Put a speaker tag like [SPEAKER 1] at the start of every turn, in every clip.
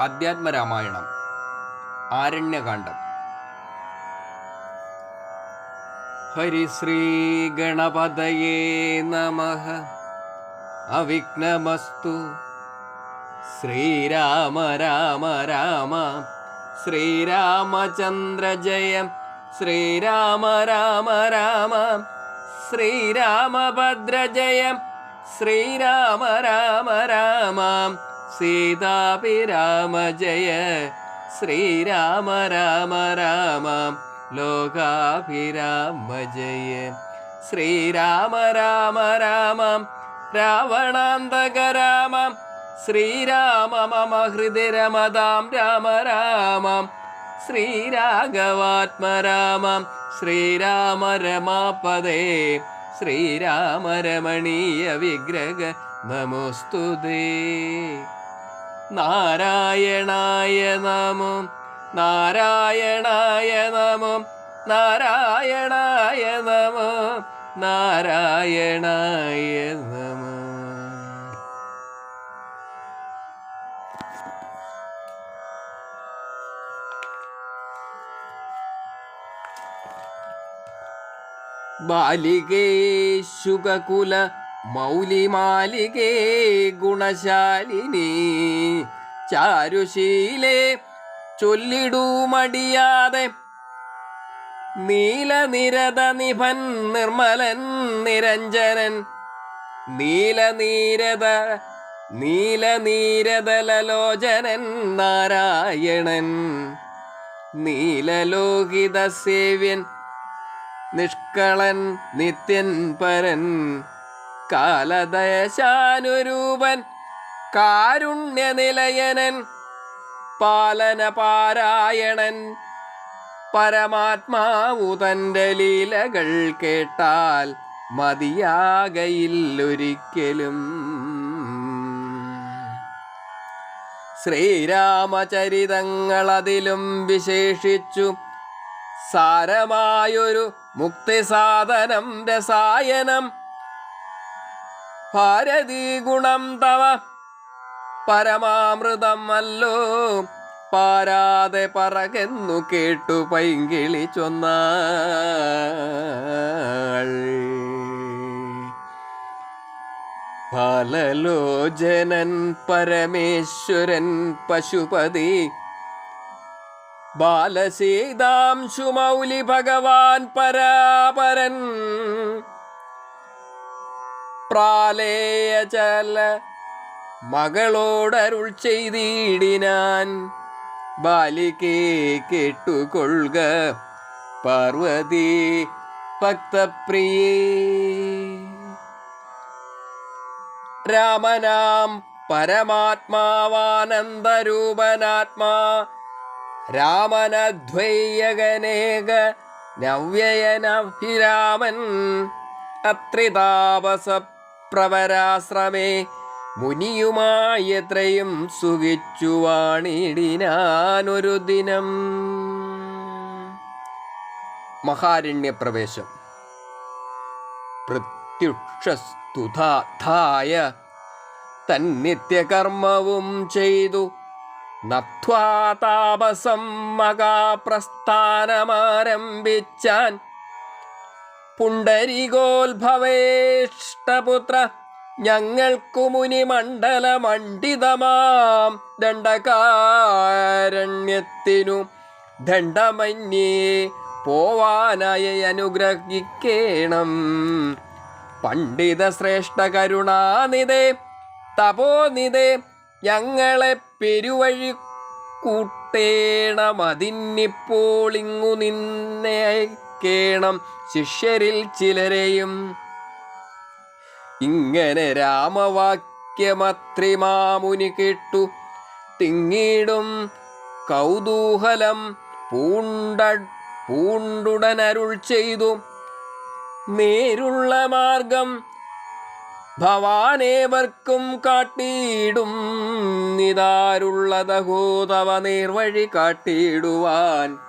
[SPEAKER 1] അധ്യാത്മരാമായണം ആരണ്യകാന്ഡം. ഹരിശ്രീ ഗണപതയേ നമ. അവിഘ്നമസ്തു. ശ്രീരാമ രാമ രാമ. ശ്രീരാമചന്ദ്ര ജയം ശ്രീരാമ രാമ രാമ. ശ്രീരാമഭദ്ര ജയം ശ്രീരാമ രാമ രാമ. സീതാഭിരാമ ജയ ശ്രീരാമ രാമ രാമ ലോകാഭിരാമ ജയ ശ്രീരാമ രാമ രാമ രാവണാന്തക രാമ ശ്രീരാമ മമ ഹൃദിരമതാം രാമ രാമ ശ്രീരാഘവാത്മരാമ ശ്രീരാമ രമാപദേ ശ്രീരാമ രമണീയ വിഗ്രഹ നമോസ്തുതേ. നാരായണായ നമോ നാരായണായ നമോ നാരായണായ നമോ നാരായണായ നമോ. ബാലികേ ശുകകുല മൗലിമാലികേ ഗുണശാലിനി. ചാരുശീലേ ചൊല്ലിടൂമടിയാതെ. നീലനിരത നിഭൻ നിർമ്മലൻ നിരഞ്ജനൻ. നീലനീരത നീലനീരതലോചനൻ നാരായണൻ. നീലലോകിത സേവ്യൻ നിഷ്കളൻ നിത്യൻ പരൻ. കാലദശാനുരൂപൻ കാരുണ്യനിലയനൻ പാലന പാരായണൻ പരമാത്മാവു തന്റെ ലീലകൾ കേട്ടാൽ മതിയാകയില്ലൊരിക്കലും. ശ്രീരാമചരിതങ്ങളതിലും വിശേഷിച്ചു സാരമായൊരു മുക്തിസാധനം രസായനം ഭാരതീ ഗുണം തവ. പരമാമൃതം അല്ലോ. പാരാതെ പറകെന്നു കേട്ടു പൈങ്കിളി ചൊന്ന ഫലലോചനൻ പരമേശ്വരൻ പശുപതി. ബാലസീതാംശുമൗലി ഭഗവാൻ പരാപരൻ. പ്രാലേയചല മകളോടരുൾ ചെയ്തിടിനാൻ ബാലികേ കേട്ടുകൊള്ളുക പാർവതി ഭക്തപ്രിയേ. രാമനാം പരമാത്മാവാനന്ദരൂപനാത്മാ രാമനദ്വൈയകനേക നവ്യയനഭിരാമൻ അത്രിതാപസ പ്രവരാശ്രമേ മുനിയുമായി എത്രയും സുഖിച്ചു വാണിടിനാനൊരു ദിനം. മഹാരണ്യപ്രവേശം. പ്രത്യുക്ഷസ്തുതായ തന്നിത്യകർമ്മവും ചെയ്തു. നത്വാതാപസം മകാപ്രസ്ഥാനമാരംഭിച്ചാൻ പുണ്ടരികോത്ഭവേഷ്ടപുത്ര ഞങ്ങൾക്കു മുനിമണ്ഡലമണ്ഡിതമാം ദണ്ഡകാരണ്യത്തിനു ദണ്ഡമന്യേ പോവാനായി അനുഗ്രഹിക്കേണം. പണ്ഡിത ശ്രേഷ്ഠ കരുണാനിതേ തപോനിതേ ഞങ്ങളെ പെരുവഴി കൂട്ടേണമതിന്നിപ്പോളിങ്ങു നിന്നെ അയക്കേണം ശിഷ്യരിൽ ചിലരെയും. ഇങ്ങനെ രാമവാക്യമത്രിമാമുനി കേട്ടു. തിങ്ങിടും കൗതൂഹലം പൂണ്ട പൂണ്ടുടനരുൾ ചെയ്തു. നേരുള്ള മാർഗം ഭവാനേവർക്കും കാട്ടിയിടും. നിതാരുള്ളതഹോതവ നേർവഴി കാട്ടിയിടുവാൻ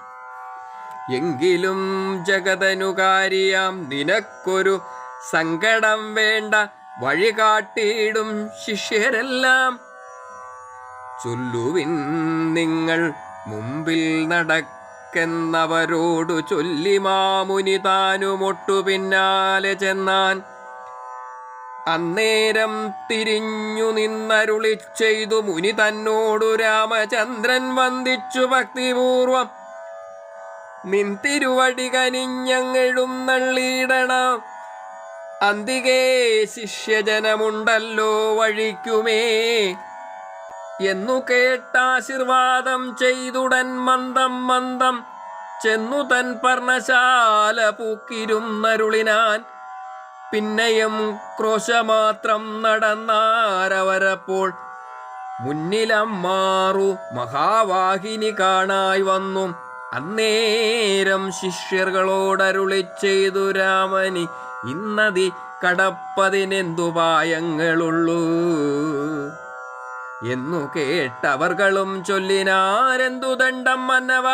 [SPEAKER 1] എങ്കിലും ജഗതനുകാരിയാം നിനക്കൊരു സങ്കടം വേണ്ട വഴി കാട്ടിയിടും ശിഷ്യരെല്ലാം. ചൊല്ലുവിൻ നിങ്ങൾ മുമ്പിൽ നടക്കെന്നവരോടു ചൊല്ലി മാമുനി താനുമൊട്ടു പിന്നാലെ ചെന്നാൻ. അന്നേരം തിരിഞ്ഞു നിന്നരുളി ചെയ്തു മുനി തന്നോടു രാമചന്ദ്രൻ വന്ദിച്ചു ഭക്തിപൂർവം. നിൻ തിരുവടി കനിഞ്ഞങ്ങഴും നള്ളിയിടണം. അന്തികേ ശിഷ്യജനമുണ്ടല്ലോ വഴിക്കുമേ. എന്നു കേട്ടാശീർവാദം ചെയ്തുടൻ മന്ദം മന്ദം. ചെന്നു തൻ പർണശാല പൂക്കിരുന്നരുളിനാൻ. പിന്നെയും ക്രോശമാത്രം നടന്നാരവരപ്പോൾ. മുന്നിലം മാറു മഹാവാഹിനി കാണായി വന്നു. അന്നേരം ശിഷ്യർകളോടരുളി ചെയ്തു രാമനി ഇന്നതി കടപ്പതിനെന്തുപായങ്ങളുള്ളൂ എന്നു കേട്ടവർകളും ചൊല്ലിനാരെന്തു ദണ്ഡം മന്നവ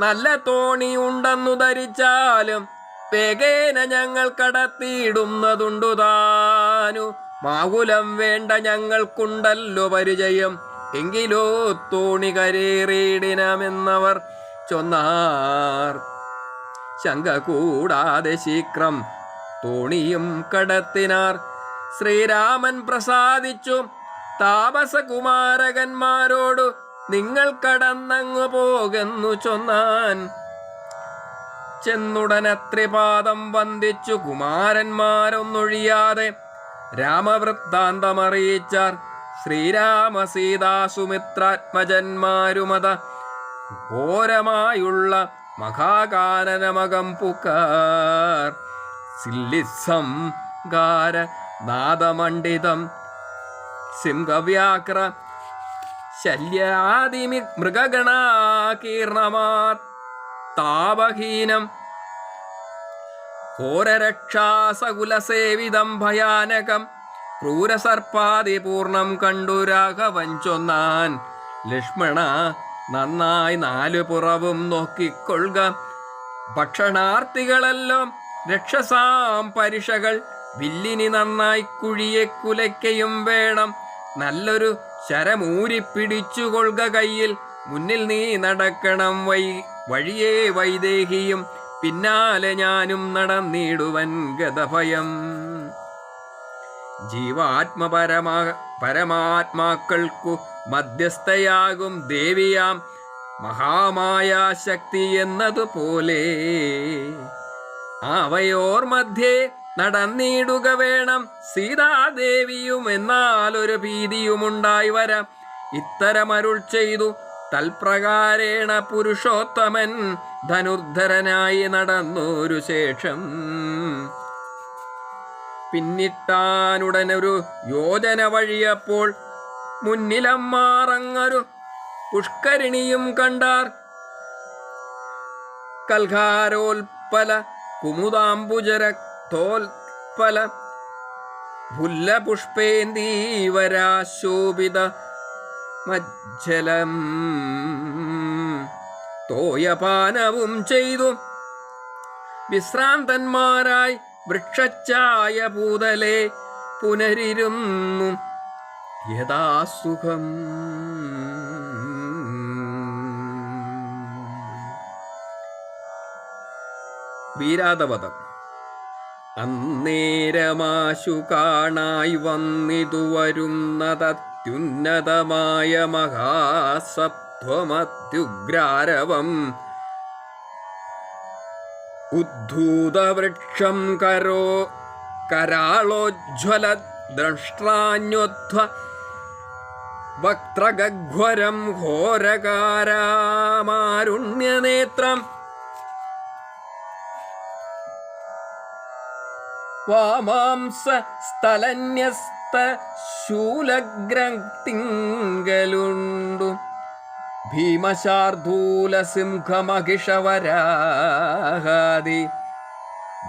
[SPEAKER 1] നല്ല തോണി ഉണ്ടെന്നു ധരിച്ചാലും വേഗേന ഞങ്ങൾ കടത്തിയിടുന്നതുണ്ടു താനു മാകുലം വേണ്ട ഞങ്ങൾക്കുണ്ടല്ലോ പരിചയം. എങ്കിലോ തോണി കരേറിയിടിനമെന്നവർ ചൊന്നാർ. ശങ്ക കൂടാതെ ശീക്രം തോണിയും കടത്തിനാർ. ശ്രീരാമൻ പ്രസാദിച്ചു. താപസകുമാരകന്മാരോടു നിങ്ങൾ കടന്നങ്ങു പോകുന്നു ചൊന്നാൻ. ചെന്നുടനത്രിപാദം വന്ദിച്ചു കുമാരന്മാരൊന്നൊഴിയാതെ രാമവൃത്താന്തമറിയിച്ചാർ. ശ്രീരാമ സീതാസുമിത്രാത്മജന്മാരുമത ഘോരമായുള്ള മഹാകാനനമകം പുക്കാർ സില്ലിസം ഗാര നാദമണ്ഡിതം സിംഹവ്യാക്ര ശല്യാദിമി മൃഗഗണാകീർണമാത് താപഹീനം ഘോരരക്ഷാസകുലസേവിതം ഭയാനകം ക്രൂരസർപ്പാതിപൂർണം കണ്ടു രാഘവൻ ചൊന്നാൻ ലക്ഷ്മണ നന്നായി നാലു പുറവും നോക്കിക്കൊള്ളുക. ഭക്ഷണാർത്ഥികളെല്ലാം രക്ഷസാം പരിഷകൾ വില്ലിനി നന്നായി കുഴിയെ കുലയ്ക്കയും വേണം. നല്ലൊരു ശരമൂരി പിടിച്ചുകൊള്ളുക കയ്യിൽ. മുന്നിൽ നീ നടക്കണം വൈ വഴിയേ വൈദേഹിയും. പിന്നാലെ ഞാനും നടന്നിടുവൻ ഗതഭയം ജീവാത്മപരമാ പരമാത്മാക്കൾക്കു മധ്യസ്ഥയാകും ദേവിയാം മഹാമായ ശക്തി എന്നതുപോലെ. അവയോർ മധ്യേ നടന്നിടുക വേണം സീതാദേവിയും എന്നാൽ ഒരു ഭീതിയുമുണ്ടായി വരാം. ഇത്തരമരുൾ ചെയ്തു തൽപ്രകാരേണ പുരുഷോത്തമൻ ധനുർധരനായി നടന്നൊരു ശേഷം. പിന്നിട്ടാനുടനൊരു യോജന വഴിയപ്പോൾ മുന്നിലമ്മാറങ്ങൊരു പുഷ്കരിണിയും കണ്ടാർ. കൽഹാരോൽപ്പല കുമുദാംബുജര തോൽപ്പല പുല്ലപുഷ്പേന്തീവരാശോഭിത മജ്ജലം തോയപാനവും ചെയ്തു. വിശ്രാന്തന്മാരായി വൃക്ഷച്ചായ പൂതലെ പുനരിരുന്നു. യഥാസുഖം വീരാതപദം അന്നേരമാശു കാണായി വന്നിതു വരുന്നതത്യുന്നതമായ മഹാസത്വമത്യുഗ്രാരവം. ഉദ്ധൂതവൃക്ഷം കരോ കരാളോജ്വല ദ്രഷ്ട്രാന്യോധ്വ വക്ത്രഗ്വരം ഘോരകാരാമാരുണ്യനേത്രം. വാമാംസ സ്ഥലന്യസ്ത ശൂലഗ്രത്തിങ്കലുണ്ടു ഭീമശാർദൂല സിംഹമഹിഷവരാഹാദി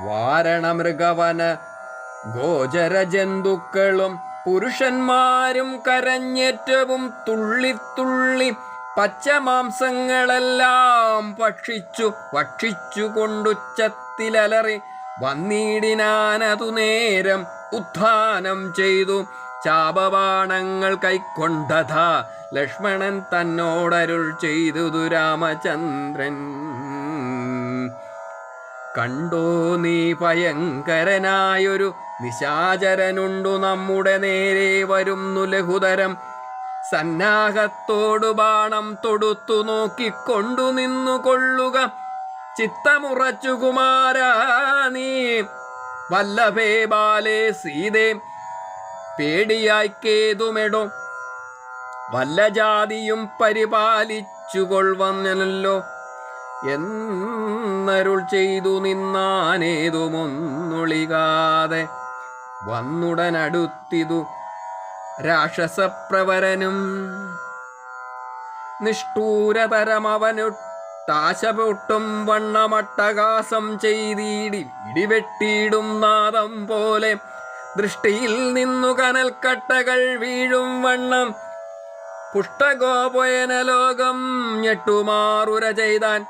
[SPEAKER 1] വാരണമൃഗവന ഗോചര ജന്തുക്കളും പുരുഷന്മാരും കരഞ്ഞേറ്റവും തുള്ളിത്തുള്ളി പച്ചമാംസങ്ങളെല്ലാം ഭക്ഷിച്ചു ഭക്ഷിച്ചു കൊണ്ടുച്ചത്തിലലറി വന്നിടിനാനതു നേരം ഉത്ഥാനം ചെയ്തു. ചാപവാണങ്ങൾ കൈക്കൊണ്ടതാ ലക്ഷ്മണൻ തന്നോടരുൾ ചെയ്തു രാമചന്ദ്രൻ. കണ്ടോ നീ ഭയങ്കരനായൊരു നിശാചരനുണ്ടു നമ്മുടെ നേരെ വരുന്നു ലഘുതരം. സന്നാഹത്തോടു ബാണം തൊടുത്തു നോക്കിക്കൊണ്ടു നിന്നു കൊള്ളുക. ചിത്തമുറച്ചു കുമാരാ നീ. വല്ലഭേ ബാലേ സീതേ പേടിയായിക്കേതുമെടോ വല്ല ജാതിയും പരിപാലിച്ചു കൊള്ളുവന്നല്ലോ എന്നരുൾ ചെയ്തു നിന്നാനേതുമൊന്നുളികാതെ വന്നുടനടുത്തിതു രാക്ഷസപ്രവരനും നിഷ്ഠൂരതരമവനുട്ടാശപൊട്ടും വണ്ണമട്ടകാസം ചെയ്തിടി ഇടിവെട്ടിയിടും നാദം പോലെ. ദൃഷ്ടിയിൽ നിന്നു കനൽക്കട്ടകൾ വീഴും വണ്ണം പുഷ്ടഗോപയന ലോകം ഞെട്ടുമാറുര ചെയ്താൻ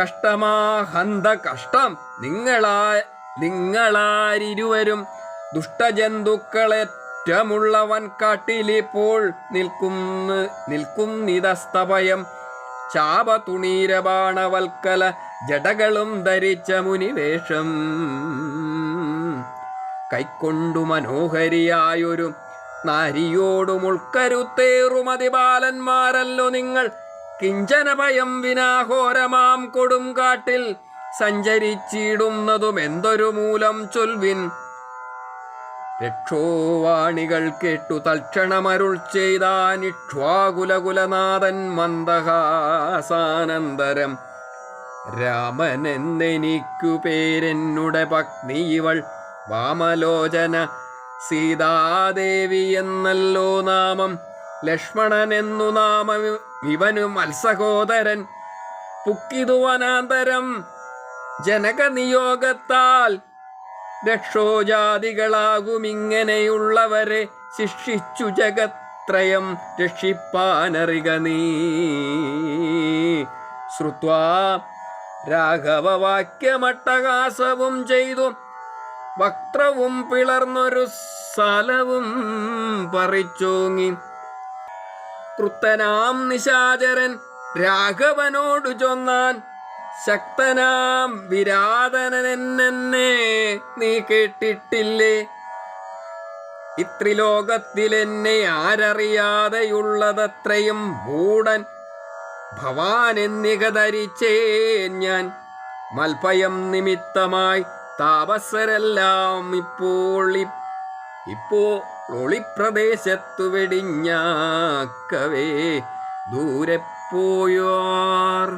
[SPEAKER 1] കഷ്ടമാ ഹന്ത കഷ്ടം നിങ്ങളാ നിങ്ങളാരിരുവരും ദുഷ്ടജന്തുക്കളേറ്റമുള്ളവൻ കാട്ടിലിപ്പോൾ നിൽക്കുന്ന നിൽക്കുന്നിതസ്തഭയം ചാപതുണീരബാണവൽക്കല ജടകളും ധരിച്ച മുനിവേഷം. കൈക്കൊണ്ടു മനോഹരിയായൊരു നാരിയോടുമുൾക്കരുത്തേറുമതി ബാലന്മാരല്ലോ നിങ്ങൾ. കിഞ്ചന ഭയം വിനാഘോരമാം കൊടും കാട്ടിൽ സഞ്ചരിച്ചിടുന്നതും എന്തൊരു മൂലം ചൊൽവിൻ. രക്ഷോവാണികൾ കേട്ടു തൽക്ഷണമരുൾ ചെയ്താനിക്ഷ്വാകുലകുലനാഥൻ മന്ദഹാസാനന്തരം. രാമനെന്നെനിക്കു പേരെന്നുടെ പത്നി ഇവൾ വാമലോചന സീതാദേവി എന്നല്ലോ നാമം. ലക്ഷ്മണൻ എന്നു നാമം ഇവനു മത്സഹോദരൻ. പുക്കിതു വനാന്തരം ജനകനിയോഗത്താൽ രക്ഷോജാതികളാകുമിങ്ങനെയുള്ളവരെ ശിക്ഷിച്ചു ജഗത്രയം രക്ഷിപ്പാനറിക നീ. ശ്രുത്വാ രാഘവവാക്യമട്ടകാസവും ചെയ്തു. വക്രവും പിളർന്നൊരു സ്ഥലവും പറിച്ചോങ്ങി. കൃത്തനാം നിശാചരൻ രാഘവനോടു ചൊന്നാൻ ശക്തനാം വിരാതനെന്നെ നീ കേട്ടിട്ടില്ലേ? ഇത്രിലോകത്തിലെന്നെ ആരറിയാതെയുള്ളതത്രയും മൂടൻ ഭവാൻ എന്നിക ധരിച്ചേ ഞാൻ. മൽഭയം നിമിത്തമായി താപസരെല്ലാം ഇപ്പോൾ ഇ- ഇപ്പോൾ ഒളിപ്രദേശത്തു വെടിഞ്ഞാക്കവേ ദൂരെ പോയാർ